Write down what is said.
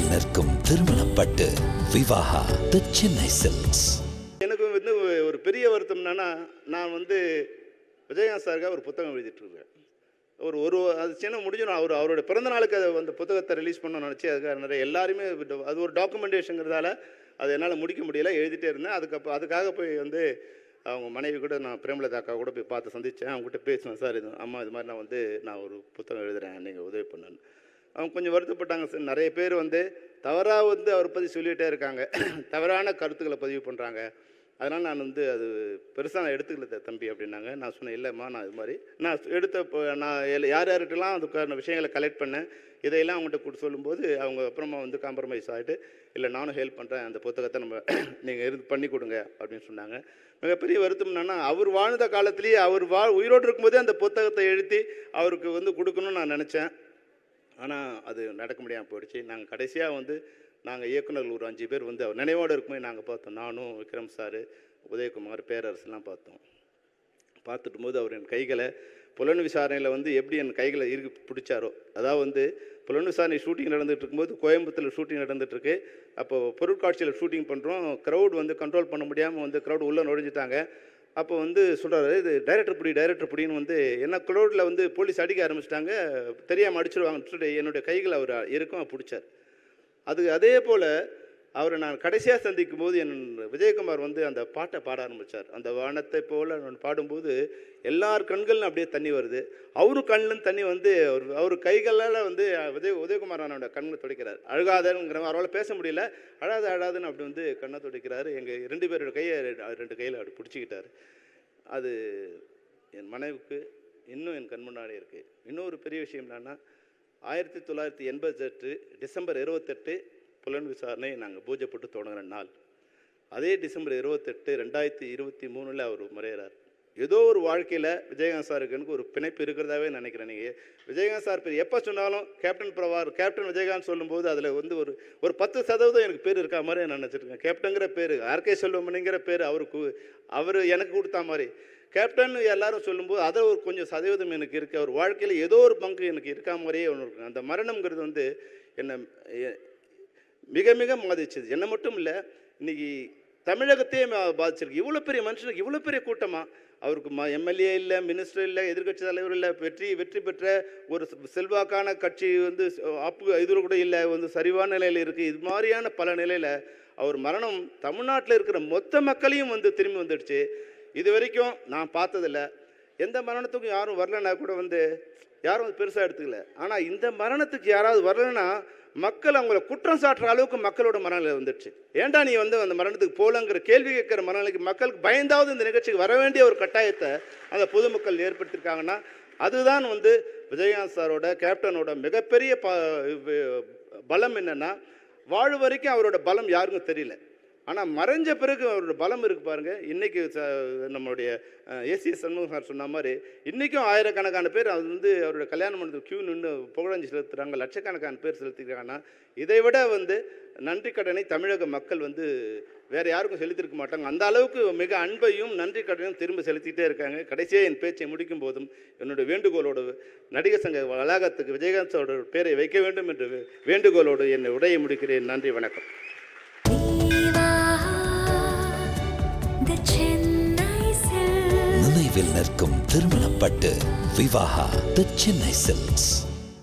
நினைவில் நிற்கும் திருமணப்பட்டு விவாகா தி சென்னை சில்க்ஸ் எனக்கு வந்து ஒரு பெரிய வருத்தம் என்னன்னா நான் வந்து விஜயகாந்த் சாருக்காக ஒரு புத்தகம் எழுதிட்டு இருக்கேன் ஒரு ஒரு அது சின்ன முடிஞ்சிடும். அவர் அவரோட பிறந்த நாளுக்கு அதை அந்த புத்தகத்தை ரிலீஸ் பண்ண நினச்சி அதுக்காக நிறைய எல்லாருமே அது ஒரு டாக்குமெண்டேஷங்கிறதால அது என்னால் முடிக்க முடியல எழுதிட்டே இருந்தேன். அதுக்கப்புறம் அதுக்காக போய் வந்து அவங்க மனைவி கூட நான் பிரேமலதா அக்கா கூட போய் பார்த்து சந்தித்தேன் அவங்ககிட்ட பேசினேன் சார் இது அம்மா இது மாதிரி நான் வந்து நான் ஒரு புத்தகம் எழுதுகிறேன் நீங்கள் உதவி பண்ணுன்னு அவங்க கொஞ்சம் வருத்தப்பட்டாங்க சார். நிறைய பேர் வந்து தவறாக வந்து அவரை பற்றி சொல்லிகிட்டே இருக்காங்க. தவறான கருத்துக்களை பதிவு பண்ணுறாங்க அதனால் நான் வந்து அது பெருசாக நான் எடுத்துக்கல தம்பி அப்படின்னாங்க. நான் சொன்னேன் இல்லைம்மா நான் இது மாதிரி நான் எடுத்த இப்போ நான் யார் யார்கிட்டலாம் அதுக்கான விஷயங்களை கலெக்ட் பண்ணேன். இதையெல்லாம் அவங்ககிட்ட கொடுத்து சொல்லும்போது அவங்க அப்புறமா வந்து காம்ப்ரமைஸ் ஆகிட்டு இல்லை நானும் ஹெல்ப் பண்ணுறேன் அந்த புத்தகத்தை நம்ம நீங்கள் இருந்து பண்ணி கொடுங்க அப்படின்னு சொன்னாங்க. மிகப்பெரிய வருத்தம் என்னென்னா அவர் வாழ்ந்த காலத்துலேயே அவர் வா உயிரோடு இருக்கும்போதே அந்த புத்தகத்தை எழுதி அவருக்கு வந்து கொடுக்கணும்னு நான் நினச்சேன். ஆனால் அது நடக்க முடியாமல் போயிடுச்சு. நாங்கள் கடைசியாக வந்து நாங்கள் இயக்குநர்கள் ஒரு அஞ்சு பேர் வந்து அவர் நினைவோடு இருக்கும்போது நாங்கள் பார்த்தோம். நானும் விக்ரம் சார் உதயகுமார் பேரரசுலாம் பார்த்தோம். பார்த்துட்டு போது அவர் என் கைகளை புலன் விசாரணையில் வந்து எப்படி என் கைகளை இருக்கு பிடிச்சாரோ அதாவது வந்து புலன் விசாரணை ஷூட்டிங் நடந்துகிட்டு இருக்கும்போது கோயம்புத்தூரில் ஷூட்டிங் நடந்துட்டுருக்கு அப்போது பொருட்காட்சியில் ஷூட்டிங் பண்ணுறோம் க்ரௌட் வந்து கண்ட்ரோல் பண்ண முடியாமல் வந்து க்ரௌட் உள்ளே நுழைஞ்சிட்டாங்க. அப்போ வந்து சொல்கிறாரு இது டைரக்டர் பிடி டைரக்டர் பிடின்னு வந்து என்ன குளோடில் வந்து போலீஸ் அடிக்க ஆரம்பிச்சிட்டாங்க தெரியாமல் அடிச்சிருவாங்கன்னு சொல்லிட்டு என்னுடைய கைகளை அவர் இருக்கும் பிடிச்சார். அது அதே போல் அவரை நான் கடைசியாக சந்திக்கும் போது என் விஜயகுமார் வந்து அந்த பாட்டை பாட ஆரம்பித்தார் அந்த வானத்தை போல் நான் பாடும்போது எல்லார் கண்களும் அப்படியே தண்ணி வருது. அவரு கண்ணிலும் தண்ணி வந்து அவர் அவர் கைகளால் வந்து விஜய் உதயகுமார் அண்ணனோட கண்ணை துடைக்கிறார். அழுகாதங்கிற அவரால் பேச முடியல. அழாத அழாதுன்னு அப்படி வந்து கண்ணை துடைக்கிறார். எங்கள் ரெண்டு பேரோட கையை ரெண்டு கையில் அப்படி பிடிச்சிக்கிட்டார். அது என் மனைவிக்கு இன்னும் என் கண் முன்னாடி இருக்குது இன்னொரு பெரிய விஷயம் என்னென்னா ஆயிரத்தி தொள்ளாயிரத்தி எண்பத்தெட்டு டிசம்பர் இருபத்தெட்டு புலன் விசாரணை நாங்கள் பூஜை போட்டு தொடங்குற நாள். அதே டிசம்பர் இருபத்தெட்டு ரெண்டாயிரத்தி இருபத்தி மூணில் அவர் முறையிறார். ஏதோ ஒரு வாழ்க்கையில் விஜயகாந்த் சாருக்கு எனக்கு ஒரு பிணைப்பு இருக்கிறதாவே நினைக்கிறேன் நீங்கள் விஜயகாந்த் சார் பேர் எப்போ சொன்னாலும் கேப்டன் பிரவார் கேப்டன் விஜயகாந்த் சொல்லும்போது அதில் வந்து ஒரு ஒரு பத்து சதவீதம் எனக்கு பேர் இருக்கா மாதிரி நான் நினச்சிருக்கேன். கேப்டனுங்கிற பேர் ஆர்கே செல்வமணிங்கிற பேர் அவருக்கு அவர் எனக்கு கொடுத்தா மாதிரி. கேப்டன் எல்லாரும் சொல்லும்போது அதை ஒரு கொஞ்சம் சதவீதம் எனக்கு இருக்குது அவர் வாழ்க்கையில் ஏதோ ஒரு பங்கு எனக்கு இருக்கா மாதிரியே ஒன்று இருக்கு. அந்த மரணம்ங்கிறது வந்து என்னை மிக மிக பாதிச்சது என்னை மட்டும் இல்லை இன்றைக்கி தமிழகத்தையே பாதிச்சிருக்கு. இவ்வளோ பெரிய மனுஷனுக்கு இவ்வளோ பெரிய கூட்டமாக அவருக்கு ம எம்எல்ஏ இல்லை மினிஸ்டர் இல்லை எதிர்க்கட்சி தலைவர் இல்லை வெற்றி வெற்றி பெற்ற ஒரு செல்வாக்கான கட்சி வந்து அப்பு இதில் கூட இல்லை வந்து சரிவான நிலையில் இருக்குது இது மாதிரியான பல நிலையில் அவர் மரணம் தமிழ்நாட்டில் இருக்கிற மொத்த மக்களையும் வந்து திரும்பி வந்துடுச்சு. இது வரைக்கும் நான் பார்த்ததில்ல. எந்த மரணத்துக்கும் யாரும் வரலன்னா கூட வந்து யாரும் வந்து பெருசாக எடுத்துக்கல. ஆனால் இந்த மரணத்துக்கு யாராவது வரலன்னா மக்கள் அவங்கள குற்றம் சாட்டுற அளவுக்கு மக்களோட மனநிலை வந்துடுச்சு. ஏன்டா நீ வந்து அந்த மரணத்துக்கு போலங்கிற கேள்வி கேட்குற மனநிலைக்கு மக்களுக்கு பயந்தாவது இந்த நிகழ்ச்சிக்கு வர வேண்டிய ஒரு கட்டாயத்தை அந்த பொதுமக்கள் ஏற்படுத்தியிருக்காங்கன்னா அதுதான் வந்து விஜயகாந்த் சாரோட கேப்டனோட மிகப்பெரிய ப பலம் என்னென்னா வாழ் வரைக்கும் அவரோட பலம் யாருக்கும் தெரியல. ஆனால் மறைஞ்ச பிறகு அவரோட பலம் இருக்கு பாருங்கள் இன்றைக்கி ச- நம்மளுடைய ஏசி சண்முகம் சார் சொன்ன மாதிரி இன்றைக்கும் ஆயிரக்கணக்கான பேர் அது வந்து அவரோட கல்யாண மண்டபத்தில் க்யூ நின்று புகழஞ்சு செலுத்துகிறாங்க லட்சக்கணக்கான பேர் செலுத்திக்கிறாங்கன்னா இதை விட வந்து நன்றி கடனை தமிழக மக்கள் வந்து வேறு யாருக்கும் செலுத்திருக்க மாட்டாங்க. அந்த அளவுக்கு மிக அன்பையும் நன்றி கடனையும் திரும்ப செலுத்திட்டே இருக்காங்க. கடைசியாக என் பேச்சை முடிக்கும் போதும் என்னுடைய வேண்டுகோளோடு நடிகர் சங்க வளாகத்துக்கு விஜயகாந்தோட பேரை வைக்க வேண்டும் என்று வேண்டுகோளோடு என்னை உடையை முடிக்கிறேன். நன்றி வணக்கம். நினைவில் நிற்கும் திருமணப்பட்டு விவாகா தி சென்னை சில்க்ஸ்